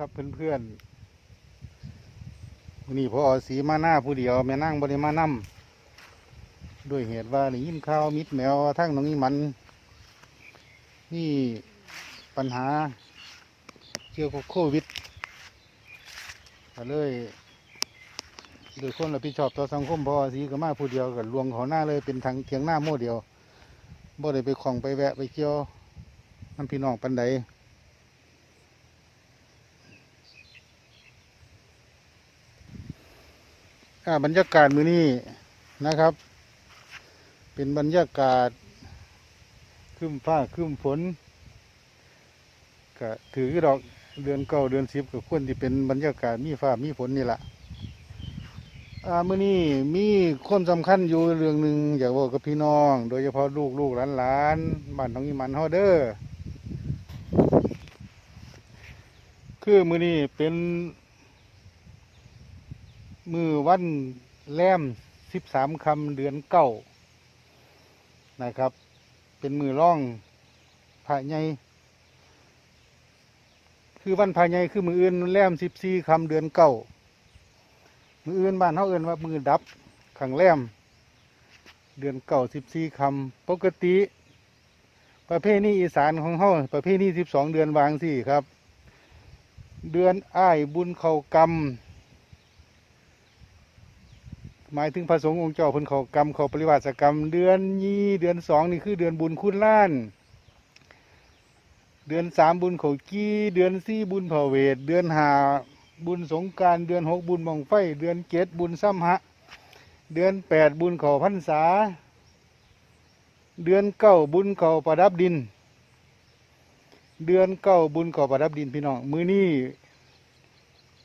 ครับเพื่อนๆมื้อนี่พอสีมาหน้าผู้เดียวแม่นั่งบริมานํด้วยเหตุว่าได้ยินข่าวมิดแมวทั้งน้องนี่มัน นี่ปัญหาเกี่ยวกับโควิดก็เลยโดยคนรับผิดชอบต่อสังคมพอสีก็มาผู้เดียวกับลวงเขาหน้าเลยเป็นทางเทียงหน้าโม่เดียวบ่ได้ไปของไปแวะไปเกี่ยวน้ำพี่น้องปันใด อ่า บรรยากาศมือนี้นะครับ เป็นบรรยากาศคึ้มฟ้าคึ้มฝนก็ถือดอกเดือนเก้าเดือนสิบก็ควรที่เป็นบรรยากาศมีฟ้ามีฝนนี่แหละอ่ามือนี้มีคนสำคัญอยู่เรื่องหนึ่งอยากบอกกับพี่น้อง โดยเฉพาะลูกลูกหลานหลานบ้านน้องอีมันฮาเด้อคือมือนี้เป็น มือวันแรมสิบสามคำเดือนเก้านะครับ เป็นมือร่องพระใหญ่คือวันพระใหญ่คือมืออื่นแรมสิบสี่คำเดือนเก้ามืออื่นบ้านเขาเอื่นว่ามือดับขังแรมเดือนเก้าสิบสี่คำปกติ ประเภทนี้อีสานของเขาประเภทนี้สิบสองเดือนวางสี่ครับ เดือนอ้ายบุญเขากรรม หมายถึงพระสงฆ์องค์เจ้าเพิ่นเขากรรมเขาปริวาสกรรม เดือนยี่เดือนสองนี่คือเดือนบุญคุณล้าน เดือนสามบุญเขากี้เดือนสี่บุญเผาเวท เดือนห้าบุญสงการเดือนหกบุญบังไฟ เดือนเจ็ดบุญซ้ำหะ เดือนแปดบุญเขาพรรษา เดือนเก้าบุญเขาประดับดิน เดือนเก้าบุญเขาประดับดินพี่น้องมือนี้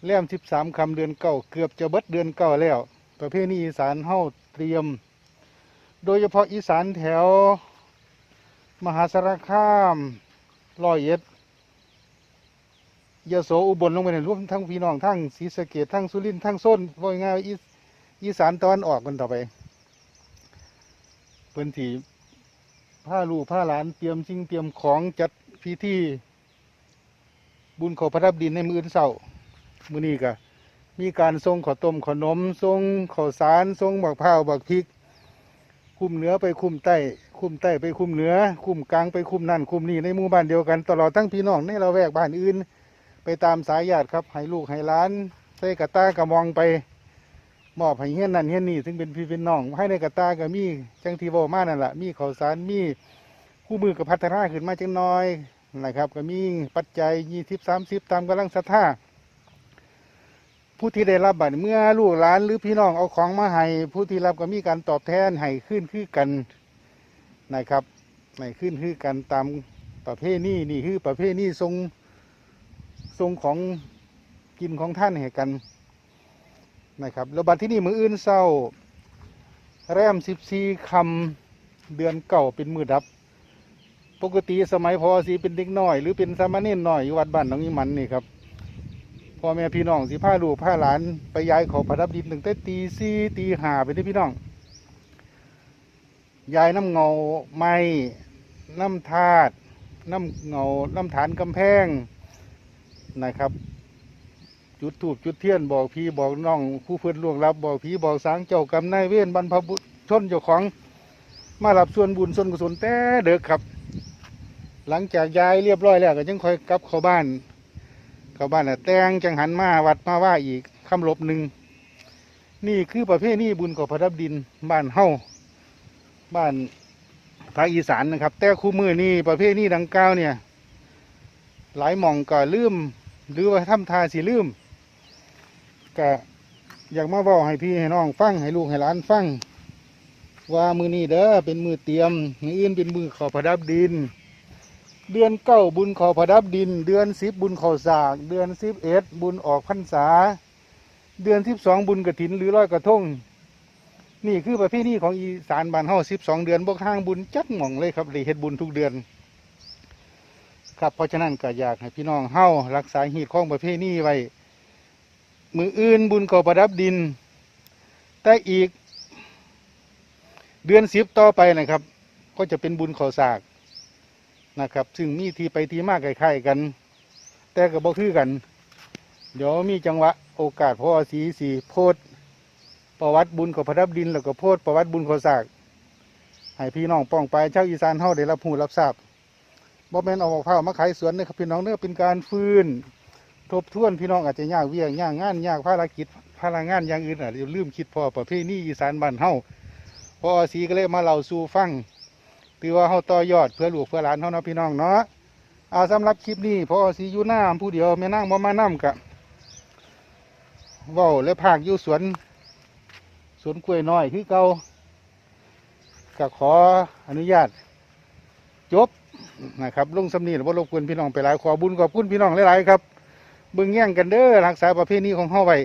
แล้มสิบสามคำเดือนเก้าเกือบจะเบิดเดือนเก้าแล้ว ประเภทนี้อีสานเฮาเตรียม โดยเฉพาะอีสานแถว มหาสารคามร้อยเอ็ดยโสอุบลลงไปในรวมทั้งพี่น้องทั้งศรีสะเกดทั้งสุรินทร์ทั้งส้นว่าง่ายอีสานตะวันออกกันต่อไปเพิ่นที่ผ้าลูผ้าหลานเตรียมสิ่งเตรียมของจัดพิธีบุญขอพระรับดินในมืออื่นเสาร์มื้อนี้ก็ มีการส่งข้าวต้มขนมส่งข้าวสารส่งบักพร้าวบักพริก คุ้มเหนือไปคุ้มใต้ คุ้มใต้ไปคุ้มเหนือ คุ้มกลางไปคุ้มนั่นคุ้มนี่ในหมู่บ้านเดียวกัน ตลอดทั้งพี่น้องในละแวกบ้านอื่น ไปตามสายญาติครับให้ลูกให้หล้านใส่กระตากระมองไปมอบให้เฮียนนั่นเฮียนนี่ซึ่งเป็นพี่เป็นน้องให้ในกระตาก็มีจังทีโบมานั่นแหละมีข้าวสารมีคู่มือกับพัฒนาขึ้นมาจังน้อยนะครับ ก็มีปัจจัยยี่สิบสามสิบตามกำลังศรัทธา ผู้ที่ได้รับบัตรเมื่อลูกหลานหรือพี่น้องเอาของมาให้ผู้ที่รับก็มีการตอบแทนให้ขึ้นคือกันนะครับให้ขึ้นคือกันตามประเภทนี้นี่คือประเภทนี้ทรงทรงของกินของท่านให้กันนะครับแล้วบัตรที่นี่มืออื่นเศร้า แรมสิบสี่คำเดือนเก่าเป็นมือดับ ปกติสมัยพอสีเป็นเด็กน้อย หรือเป็นสามเณรน้อยอยู่วัดบ้านหนองอีมันนี่ครับ พ่อแม่พี่น้องสิพาลูกพาหลานไปย้ายเขาประดับดินตั้งแต่ตีสี่ตีห้าไปที่พี่น้องย้ายน้ำเงาไม้น้ำธาตุน้ำเงาน้ำฐานกำแพงนะครับ จุดถูกจุดเทียนบอกพี่บอกน้องผู้เพื่อนล่วงลับบอกพี่บอกสางเจ้ากรรมนายเวรบรรพบุรุษชนเจ้าของมารับส่วนบุญส่วนกุศลแต่เด็กครับ หลังจากย้ายเรียบร้อยแล้วก็ยังค่อยกลับเข้าบ้าน เข้าบ้านน่ะแต่งจังหันมาวัดมาว่าอีกคำลบหนึ่งนี่คือประเภทนี้บุญของพระดับดินบ้านเฮาบ้านภาคอีสานนะครับ แต่คู่มือนี่ประเภทนี้ดังกล่าวเนี่ย หลายหม่องก็ลืม หรือว่าทำทาสิลืมก็อยากมาบอกให้พี่ให้น้องฟังให้ลูกให้หลานฟังว่ามือนี้เด้อเป็นมือเตรียมมืออื่นเป็นมือขอพระดับดิน เดือนเก้าบุญขอพระดับดิน เดือนสิบบุญขอสาก เดือนสิบเอ็ดบุญออกพรรษา เดือนสิบสองบุญกระถินหรือร้อยกระทงนี่คือประเพณีของอีสานบ้านเฮาสิบสองเดือนบกทางบุญจัดหม่องเลยครับเลยเฮ็ดบุญทุกเดือน ครับเพราะฉะนั้นก็อยากให้พี่น้องเฮารักษาหีดของประเพณีไว้ มืออื่นบุญขอประดับดิน แต่อีก เดือนสิบต่อไปนะครับ ก็จะเป็นบุญขอสาก นะครับ ซึ่งมีทีไปทีมากคล้ายๆกัน แต่ก็บ่คือกัน เดี๋ยวมีจังหวะโอกาสพ่อสีสีโพดประวัติบุญของพระดับดินแล้วก็โพดประวัติบุญของศากให้พี่น้องป้องไปชาวอีสานเฮาได้รับรู้รับทราบบ่แม่นเอามะพร้าวมาขายสวนนะครับพี่น้องเด้อเป็นการฟื้น ทบทวนพี่น้องอาจจะยากเวียงยากงานยากภารกิจภาระงานอย่างอื่นอาจจะลืมคิดพอประเพณีอีสานบ้านเฮาพอสีก็เลยมาเล่าสู่ฟัง ถือว่าเฮาต่อยอดเพื่อลูกเพื่อหลานเฮาเนาะพี่น้องเนาะเอาสำหรับคลิปนี้พอสีอยู่หน้าผู้เดียวแม่นั่งบ่มานํกะว้าและภาคอยู่สวนสวนกล้วยน้อยคือเก่าก็ขออนุญาต จบนะครับลุงสำนีหรือว่ารบกวนพี่น้องไปหลายขอบุญขอบคุณพี่น้องหลายๆครับเบิ่งแย่งกันเด้อรักษาประเพณีของเฮาไว้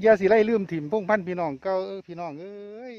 อย่าสิไล่ลืมถิ่มพงพันพี่น้องเก่าพี่น้องเอ้ย